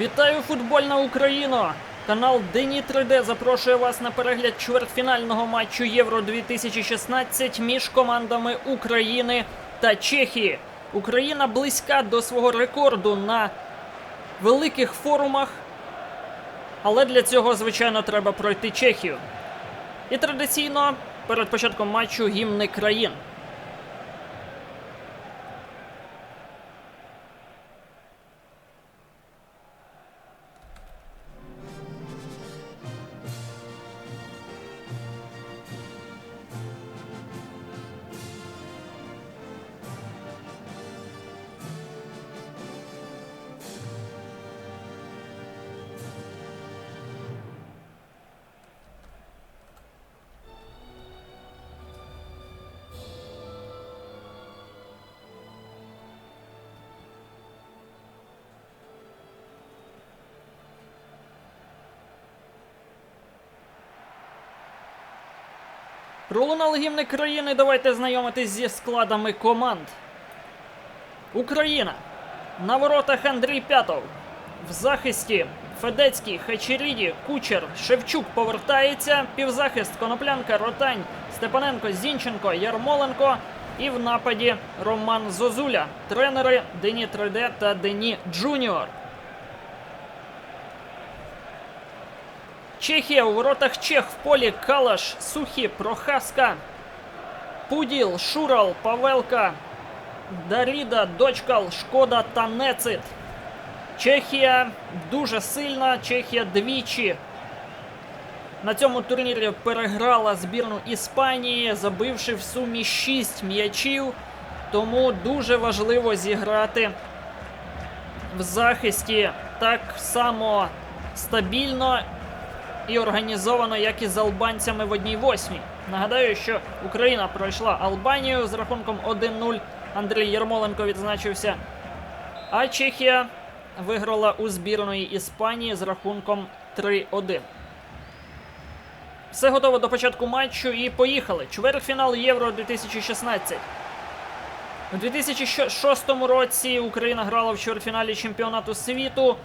Вітаю футбольна Україно! Канал Дені 3D запрошує вас на перегляд чвертьфінального матчу Євро 2016 між командами України та Чехії. Україна близька до свого рекорду на великих форумах, але для цього, звичайно, треба пройти Чехію. І традиційно перед початком матчу гімни країн. Пролунали гімни країни. Давайте знайомитись зі складами команд. Україна. На воротах Андрій П'ятов. В захисті Федецький, Хачеріді, Кучер, Шевчук повертається. Півзахист Коноплянка, Ротань, Степаненко, Зінченко, Ярмоленко. І в нападі Роман Зозуля. Тренери Дені 3D та Дені Джуніор. Чехія у воротах Чех в полі Калаш, Сухі, Прохаска, Пуділ, Шурал, Павелка, Даріда, Дочкал, Шкода та Нецит. Чехія дуже сильна. Чехія двічі на цьому турнірі переграла збірну Іспанії, забивши в сумі 6 м'ячів. Тому дуже важливо зіграти в захисті так само стабільно і організовано, як і з албанцями в одній восьмій. Нагадаю, що Україна пройшла Албанію з рахунком 1-0. Андрій Єрмоленко відзначився. А Чехія виграла у збірної Іспанії з рахунком 3-1. Все готово до початку матчу і поїхали. Чвертьфінал Євро 2016. У 2006 році Україна грала в чвертьфіналі чемпіонату світу.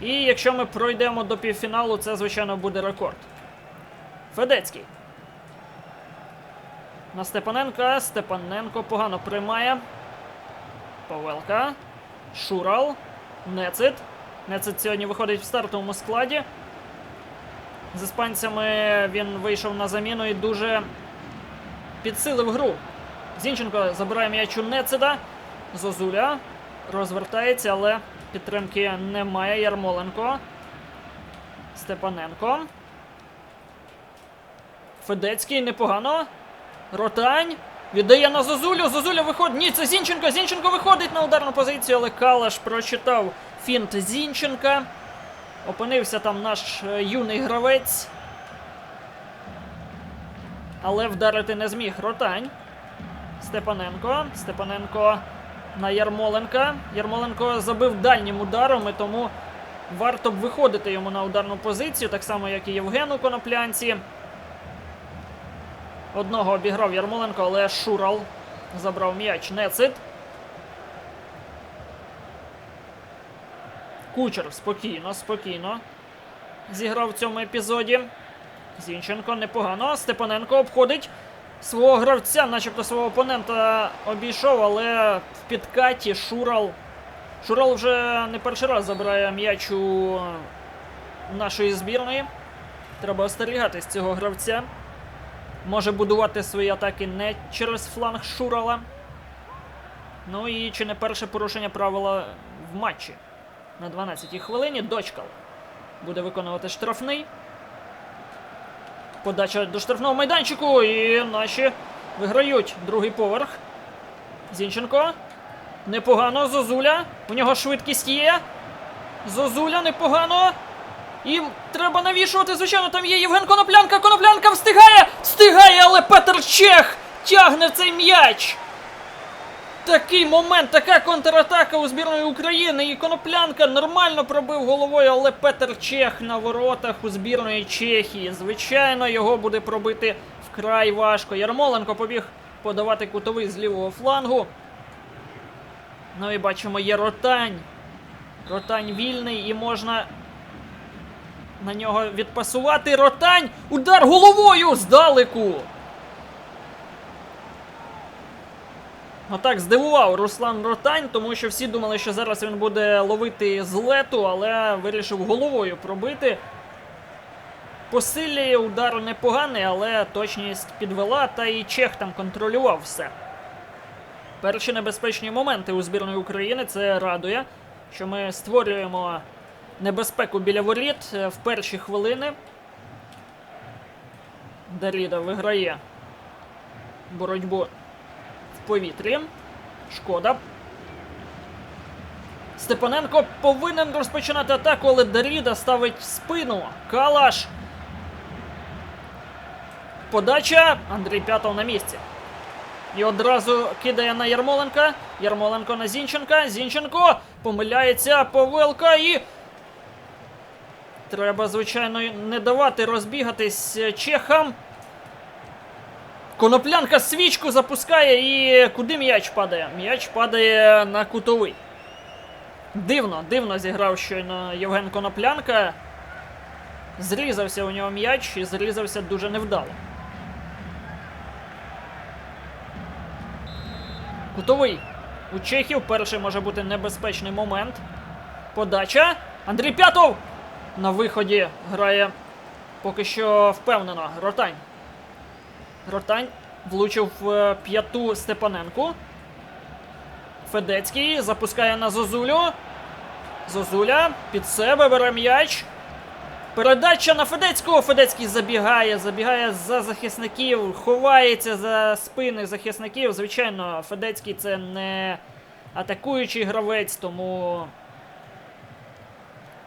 І якщо ми пройдемо до півфіналу, це, звичайно, буде рекорд. Федецький. На Степаненка. Степаненко погано приймає. Павелка. Шурал. Нецит. Нецит сьогодні виходить в стартовому складі. З іспанцями він вийшов на заміну і дуже підсилив гру. Зінченко забирає м'яч у Нецида. Зозуля розвертається, але підтримки немає. Ярмоленко. Степаненко. Федецький непогано. Ротань. Віддає на Зозулю. Зозуля виходить. Ні, це Зінченко. Зінченко виходить на ударну позицію, але Калаш прочитав фінт Зінченка. Опинився там наш е, юний гравець. Але вдарити не зміг. Ротань. Степаненко. Степаненко на Ярмоленка. Ярмоленко забив дальнім ударом, і тому варто б виходити йому на ударну позицію, так само, як і Євгену Коноплянці. Одного обіграв Ярмоленко, але Шурал забрав м'яч. Нецит. Кучер спокійно, спокійно. Зіграв в цьому епізоді. Зінченко непогано. Степаненко обходить свого гравця, начебто свого опонента обійшов, але в підкаті Шурал. Шурал вже не перший раз забирає м'яч у нашої збірної. Треба остерігатись цього гравця. Може будувати свої атаки не через фланг Шурала. Ну і чи не перше порушення правила в матчі. На 12-й хвилині Дочкал буде виконувати штрафний. Подача до штрафного майданчику. І наші виграють другий поверх. Зінченко. Непогано. Зозуля. У нього швидкість є. Зозуля непогано. І треба навішувати. Звичайно, там є Євген Коноплянка. Коноплянка встигає! Встигає, але Петр Чех тягне цей м'яч. Такий момент, така контратака у збірної України. І Коноплянка нормально пробив головою, але Петр Чех на воротах у збірної Чехії. Звичайно, його буде пробити вкрай важко. Ярмоленко побіг подавати кутовий з лівого флангу. Ну і бачимо, є ротань. Ротань вільний і можна на нього відпасувати. Ротань! Удар головою здалеку! Отак здивував Руслан Ротань, тому що всі думали, що зараз він буде ловити з лету, але вирішив головою пробити. По удар непоганий, але точність підвела, та і Чех там контролював все. Перші небезпечні моменти у збірної України це радує, що ми створюємо небезпеку біля воріт е, в перші хвилини. Даріда виграє боротьбу повітрі. Шкода. Степаненко повинен розпочинати атаку, але Даріда ставить спину. Калаш. Подача. Андрій П'ятов на місці. І одразу кидає на Ярмоленка. Ярмоленко на Зінченка. Зінченко помиляється Павелка і. Треба, звичайно, не давати розбігатись чехам. Коноплянка свічку запускає і куди м'яч падає? М'яч падає на кутовий. Дивно, дивно зіграв щойно Євген Коноплянка. Зрізався у нього м'яч і зрізався дуже невдало. Кутовий. У Чехів перший може бути небезпечний момент. Подача. Андрій П'ятов! На виході грає поки що впевнено. Ротань. Ротань влучив в е, п'яту Степаненку. Федецький запускає на Зозулю. Зозуля під себе бере м'яч. Передача на Федецького. Федецький забігає, забігає за захисників, ховається за спини захисників. Звичайно, Федецький це не атакуючий гравець, тому.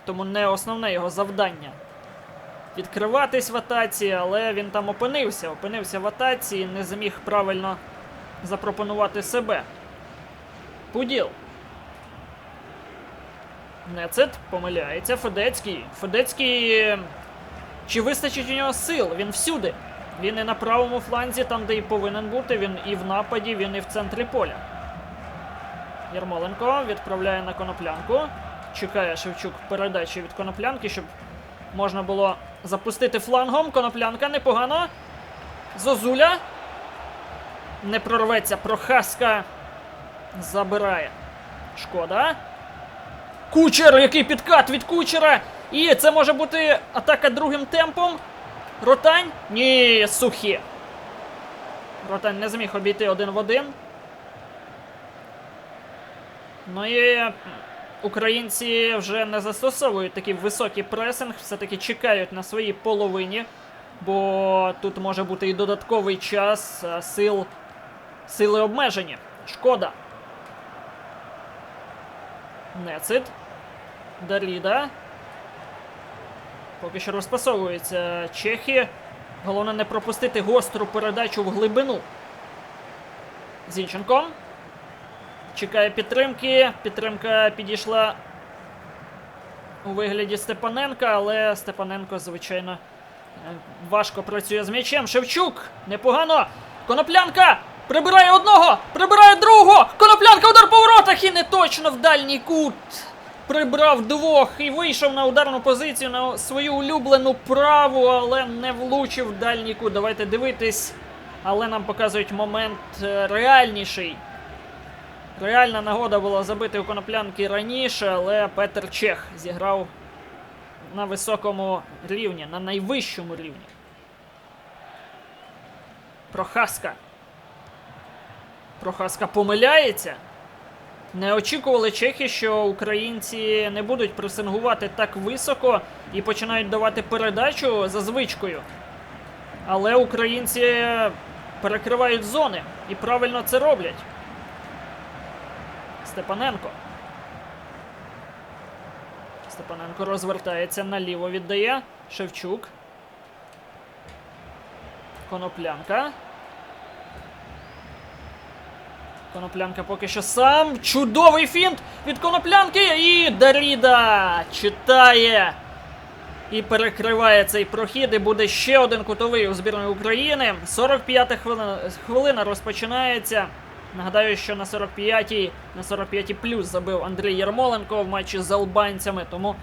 Тому не основне його завдання. Відкриватись в атаці, але він там опинився. Опинився в атаці не зміг правильно запропонувати себе. Пуділ. Нецет помиляється. Федецький. Федецький. Чи вистачить у нього сил? Він всюди. Він і на правому фланзі, там, де і повинен бути. Він і в нападі, він і в центрі поля. Ярмоленко відправляє на коноплянку. Чекає Шевчук передачі від коноплянки, щоб можна було запустити флангом. Коноплянка непогано. Зозуля. Не прорветься. Прохаска забирає. Шкода. Кучер, який підкат від кучера. І це може бути атака другим темпом. Ротань? Ні, сухі. Ротань не зміг обійти один в один. Ну і українці вже не застосовують такий високий пресинг, все-таки чекають на своїй половині, бо тут може бути і додатковий час, сил, сили обмежені. Шкода. Нецит. Даріда. Поки що розпасовуються чехи. Головне не пропустити гостру передачу в глибину. Зінченко. Чекає підтримки. Підтримка підійшла у вигляді Степаненка, але Степаненко, звичайно, е, важко працює з м'ячем. Шевчук! Непогано! Коноплянка! Прибирає одного! Прибирає другого! Коноплянка удар по воротах і не точно в дальній кут! Прибрав двох і вийшов на ударну позицію на свою улюблену праву, але не влучив в дальній кут. Давайте дивитись. Але нам показують момент е, реальніший. Реальна нагода була забити у коноплянки раніше, але Петер Чех зіграв на високому рівні, на найвищому рівні. Прохаска. Прохаска помиляється. Не очікували чехи, що українці не будуть пресингувати так високо і починають давати передачу за звичкою. Але українці перекривають зони і правильно це роблять. Степаненко. Степаненко розвертається наліво, віддає. Шевчук. Коноплянка. Коноплянка поки що сам. Чудовий фінт від коноплянки. І Даріда читає. І перекриває цей прохід. І буде ще один кутовий у збірної України. 45-та хвилина, хвилина розпочинається. Нагадаю, що на 45-й, на 45-й плюс забив Андрій Єрмоленко в матчі з албанцями, тому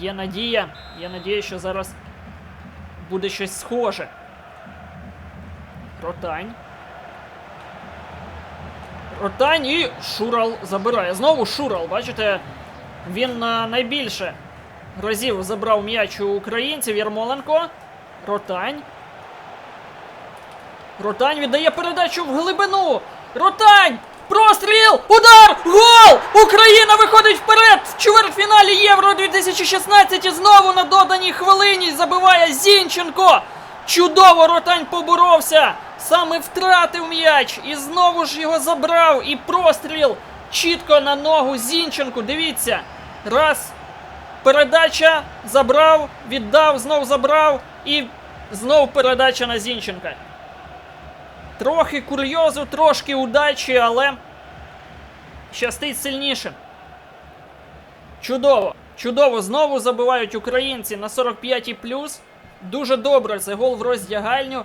є надія, є надія, що зараз буде щось схоже. Ротань. Ротань і Шурал забирає. Знову Шурал, бачите, він найбільше разів забрав м'яч у українців. Єрмоленко. Ротань. Ротань віддає передачу в глибину. Ротань! Простріл! Удар! Гол! Україна виходить вперед! В чвертьфіналі Євро 2016 і знову на доданій хвилині забиває Зінченко! Чудово Ротань поборовся! Саме втратив м'яч і знову ж його забрав. І простріл чітко на ногу Зінченку. Дивіться. Раз. Передача забрав, віддав, знов забрав і знов передача на Зінченка. Трохи курйозу, трошки удачі, але щастить сильніше. Чудово, чудово. Знову забивають українці на 45-й плюс. Дуже добре. Це гол в роздягальню.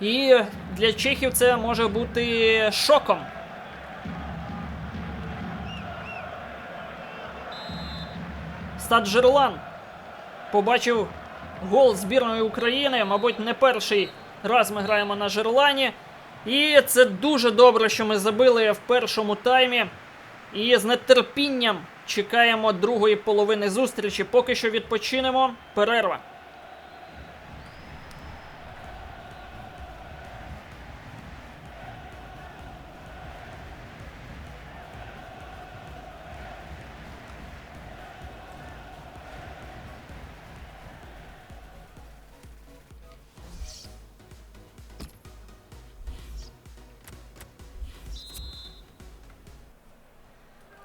І для чехів це може бути шоком. Стад Жерлан побачив гол збірної України. Мабуть, не перший раз ми граємо на Жерлані. І це дуже добре, що ми забили в першому таймі. І з нетерпінням чекаємо другої половини зустрічі. Поки що відпочинемо. Перерва.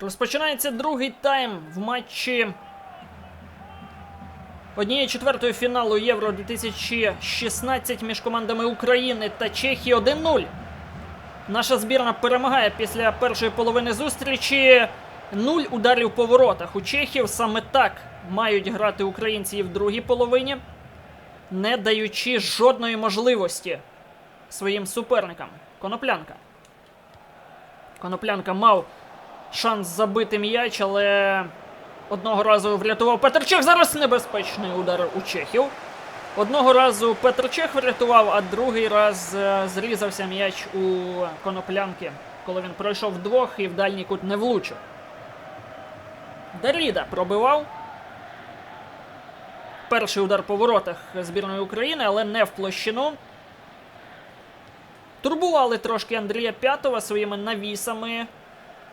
Розпочинається другий тайм в матчі однієї четвертої фіналу Євро 2016 між командами України та Чехії 1-0. Наша збірна перемагає після першої половини зустрічі. Нуль ударів по воротах. У Чехів саме так мають грати українці в другій половині, не даючи жодної можливості своїм суперникам. Коноплянка. Коноплянка мав шанс забити м'яч, але одного разу врятував Петр Чех. Зараз небезпечний удар у Чехів. Одного разу Петр Чех врятував, а другий раз е, зрізався м'яч у коноплянки, коли він пройшов вдвох і в дальній кут не влучив. Даріда пробивав. Перший удар по воротах збірної України, але не в площину. Турбували трошки Андрія П'ятова своїми навісами,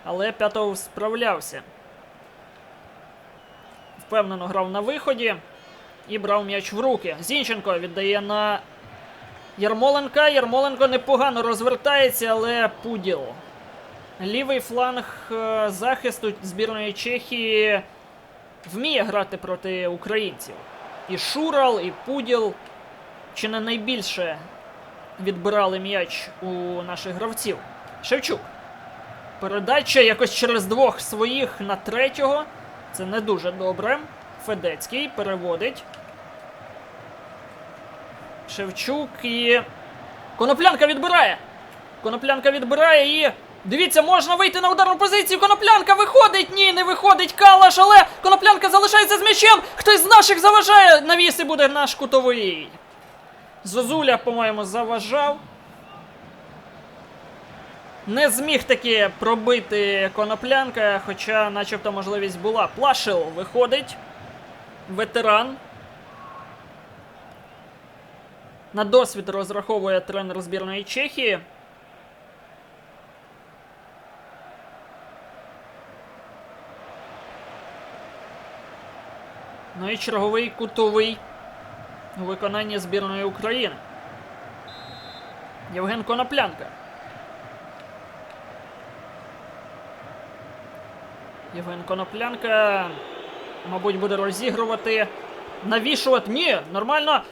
але П'ятов справлявся. Впевнено грав на виході і брав м'яч в руки. Зінченко віддає на Ярмоленка. Ярмоленко непогано розвертається, але Пуділ. Лівий фланг е, захисту збірної Чехії вміє грати проти українців. І Шурал, і Пуділ чи не найбільше відбирали м'яч у наших гравців. Шевчук. Передача якось через двох своїх на третього. Це не дуже добре. Федецький переводить. Шевчук і. Коноплянка відбирає. Коноплянка відбирає і. Дивіться, можна вийти на ударну позицію. Коноплянка виходить. Ні, не виходить Калаш, але коноплянка залишається з м'ячем. Хтось з наших заважає. Навіси буде наш кутовий. Зозуля, по-моєму, заважав. Не зміг таки пробити коноплянка, хоча начебто можливість була. Плашил виходить. Ветеран. На досвід розраховує тренер збірної Чехії. Ну і черговий кутовий у виконанні збірної України. Євген Коноплянка. Євген Коноплянка, мабуть, буде розігрувати, навішувати. Ні, нормально.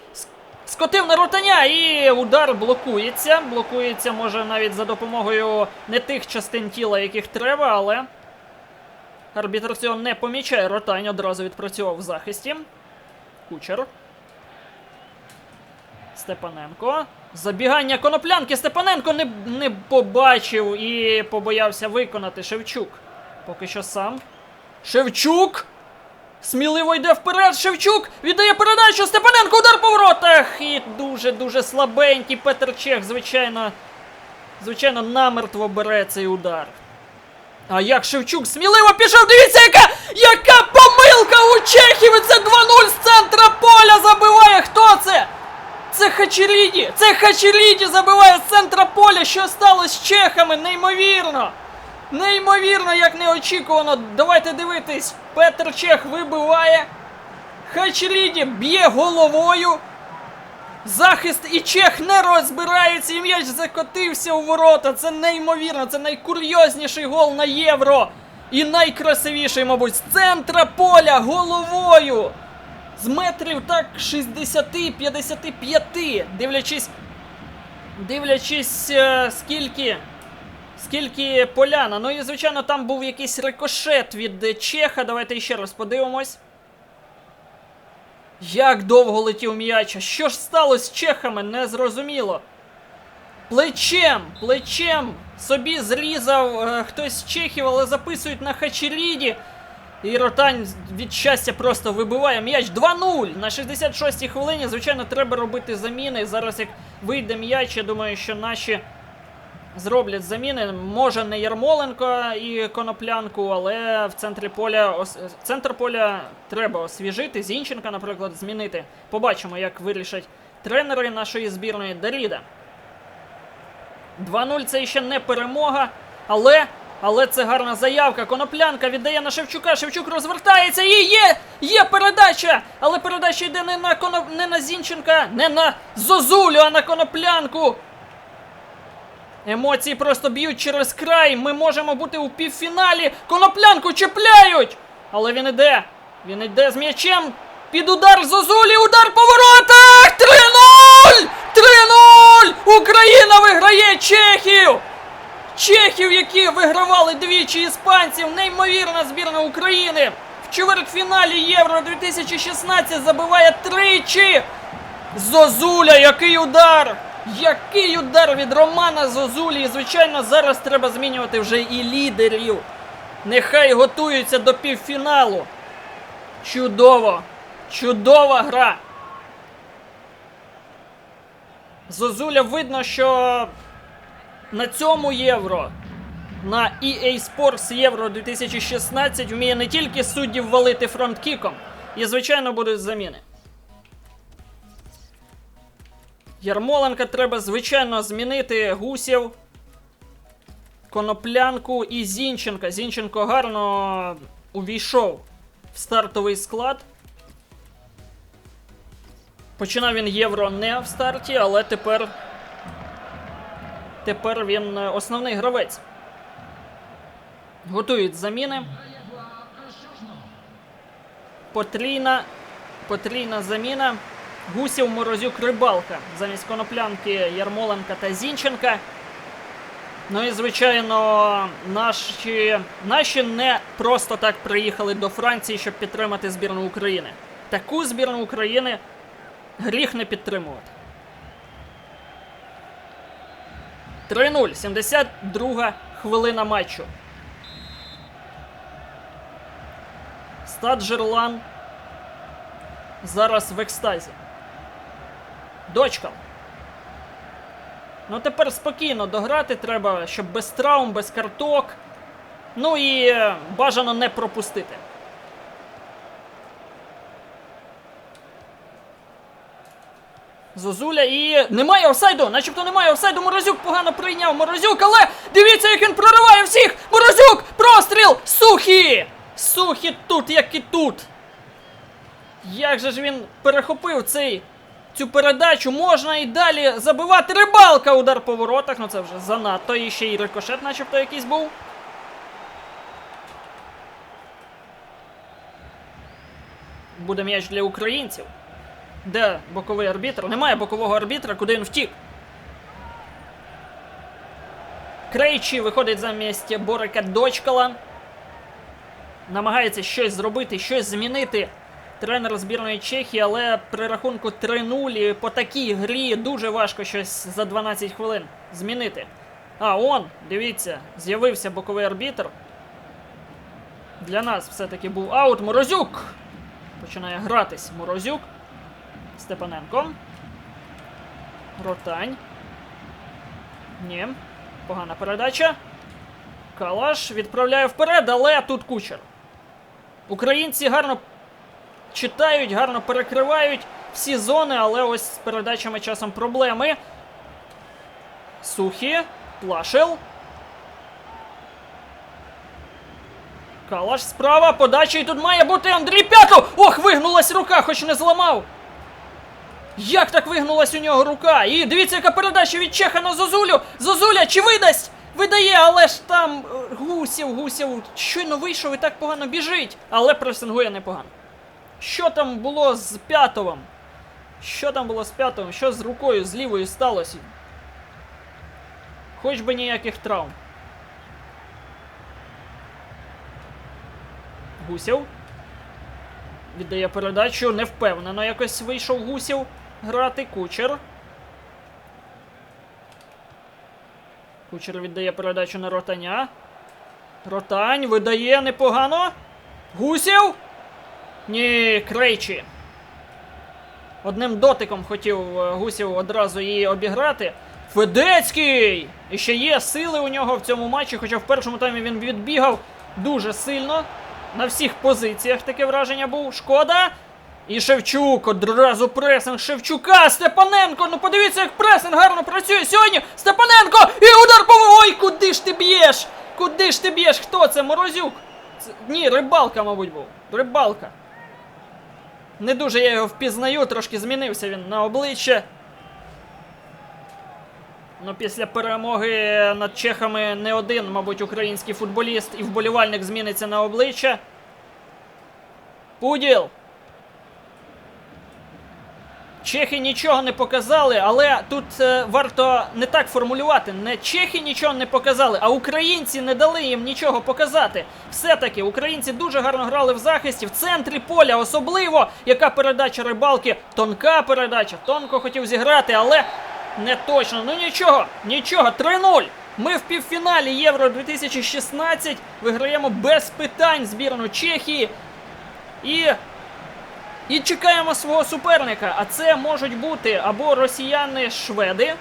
Скотив на ротаня і удар блокується. Блокується, може, навіть за допомогою не тих частин тіла, яких треба, але. Арбітр цього не помічає. Ротань одразу відпрацював в захисті. Кучер. Степаненко. Забігання коноплянки Степаненко не, не побачив і побоявся виконати Шевчук. Поки що сам. Шевчук! Сміливо йде вперед. Шевчук віддає передачу. Степаненко удар по воротах. І дуже-дуже слабенький Петр Чех, звичайно. Звичайно, намертво бере цей удар. А як Шевчук сміливо пішов, дивіться, яка, яка помилка у Чехів! Це 2-0 з центра поля забиває. Хто це? Це Хачеріді! Це Хачеріді забиває з центра поля! Що сталося з чехами? Неймовірно! Неймовірно, як неочікувано. Давайте дивитись. Петр Чех вибиває. Хачеріді б'є головою. Захист і Чех не розбираються, і м'яч закотився у ворота. Це неймовірно, це найкурйозніший гол на євро. І найкрасивіший, мабуть, з центра поля головою. З метрів так 60-55, дивлячись. Дивлячись, е, скільки. Скільки поляна. Ну і звичайно, там був якийсь рикошет від Чеха. Давайте ще раз подивимось. Як довго летів м'яч? Що ж сталося з чехами? Незрозуміло. Плечем, плечем собі зрізав е, хтось з чехів, але записують на Хачеріді. І Ротань від щастя просто вибиває м'яч 2-0 на 66-й хвилині. Звичайно, треба робити заміни. Зараз, як вийде м'яч, я думаю, що наші зроблять заміни. Може не Ярмоленко і Коноплянку, але в центрі поля центр поля треба освіжити. Зінченка, наприклад, змінити. Побачимо, як вирішать тренери нашої збірної Даріда. 2-0 це ще не перемога, але. Але це гарна заявка. Коноплянка віддає на Шевчука. Шевчук розвертається і є! Є передача! Але передача йде не на Коно... не на Зінченка, не на Зозулю, а на коноплянку. Емоції просто б'ють через край. Ми можемо бути у півфіналі. Коноплянку чіпляють! Але він іде. Він іде з м'ячем. Під удар Зозулі, удар по воротах! 3-0! 3-0! Україна виграє Чехів! Чехів, які вигравали двічі іспанців, неймовірна збірна України. В чвертьфіналі Євро 2016 забиває тричі. Зозуля, який удар! Який удар від Романа Зозулі! І, звичайно, зараз треба змінювати вже і лідерів. Нехай готуються до півфіналу. Чудово! Чудова гра! Зозуля видно, що на цьому євро, на EA Sports Євро 2016 вміє не тільки суддів валити фронткіком, і, звичайно, будуть заміни. Ярмоленка треба, звичайно, змінити гусів, коноплянку і Зінченка. Зінченко гарно увійшов в стартовий склад. Починав він євро не в старті, але тепер Тепер він е, основний гравець. Готують заміни. Потрійна. Потрійна заміна. Гусів Морозюк Рибалка. Замість коноплянки Ярмоленка та Зінченка. Ну і звичайно, наші, наші не просто так приїхали до Франції, щоб підтримати збірну України. Таку збірну України гріх не підтримувати. 3-0, 72 хвилина матчу. Стад Жерлан зараз в екстазі. Дочка. Ну тепер спокійно дограти треба, щоб без травм, без карток. Ну і е, бажано не пропустити. Зозуля і немає офсайду, начебто немає офсайду. Морозюк погано прийняв Морозюк, але дивіться, як він прориває всіх! Морозюк! Простріл! Сухі! Сухі тут, як і тут. Як же ж він перехопив цей цю передачу? Можна і далі забивати рибалка удар по воротах. Ну це вже занадто. І ще й рикошет, начебто якийсь був. Буде м'яч для українців. Де боковий арбітр? Немає бокового арбітра, куди він втік. Крейчі виходить замість Борика Дочкала. Намагається щось зробити, щось змінити тренер збірної Чехії, але при рахунку 3-0 по такій грі дуже важко щось за 12 хвилин змінити. А, он, дивіться, з'явився боковий арбітр. Для нас все-таки був аут. Морозюк! Починає гратись Морозюк. Степаненко. Ротань. Ні. Погана передача. Калаш відправляє вперед, але тут кучер. Українці гарно читають, гарно перекривають всі зони, але ось з передачами часом проблеми. Сухі. Плашел. Калаш справа, подача і тут має бути Андрій П'ятов! Ох, вигнулась рука, хоч не зламав. Як так вигнулась у нього рука? І дивіться, яка передача від Чеха на Зозулю! Зозуля, чи видасть? Видає, але ж там е, гусів, гусів. Щойно вийшов і так погано біжить. Але пресингує непогано. Що там було з П'ятовим? Що там було з П'ятовим? Що з рукою, з лівою сталося? Хоч би ніяких травм. Гусів. Віддає передачу. Невпевнено якось вийшов Гусів грати. Кучер. Кучер віддає передачу на ротаня. Ротань видає непогано. Гусів. Ні, крейчі. Одним дотиком хотів е, Гусів одразу її обіграти. Федецький! І ще є сили у нього в цьому матчі, хоча в першому таймі він відбігав дуже сильно. На всіх позиціях таке враження був. Шкода. І Шевчук одразу пресинг Шевчука. Степаненко. Ну подивіться, як пресинг гарно працює сьогодні. Степаненко! І удар по Ой, куди ж ти б'єш? Куди ж ти б'єш? Хто це? Морозюк? Це... Ні, рибалка, мабуть, був. Рибалка. Не дуже я його впізнаю, трошки змінився він на обличчя. Ну, після перемоги над чехами не один, мабуть, український футболіст і вболівальник зміниться на обличчя. Пуділ. Чехи нічого не показали, але тут е, варто не так формулювати. Не чехи нічого не показали, а українці не дали їм нічого показати. Все-таки українці дуже гарно грали в захисті, в центрі поля, особливо яка передача рибалки, тонка передача. Тонко хотів зіграти, але не точно. Ну нічого, нічого, 3-0. Ми в півфіналі Євро 2016 виграємо без питань збірну Чехії. І і чекаємо свого суперника. А це можуть бути або росіяни-шведи,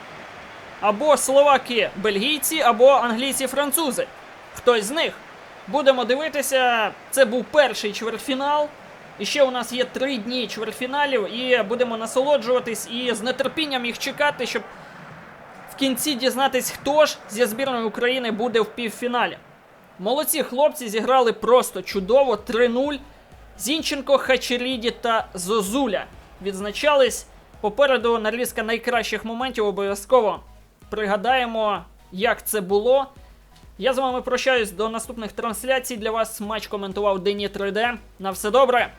або словаки-бельгійці, або англійці-французи. Хтось з них. Будемо дивитися. Це був перший чвертьфінал. І ще у нас є три дні чвертьфіналів, і будемо насолоджуватись і з нетерпінням їх чекати, щоб в кінці дізнатись, хто ж зі збірної України буде в півфіналі. Молодці хлопці зіграли просто чудово 3-0. Зінченко, Хачеріді та Зозуля відзначались. Попереду нарізка найкращих моментів обов'язково пригадаємо, як це було. Я з вами прощаюсь до наступних трансляцій. Для вас матч коментував Дені 3D. На все добре.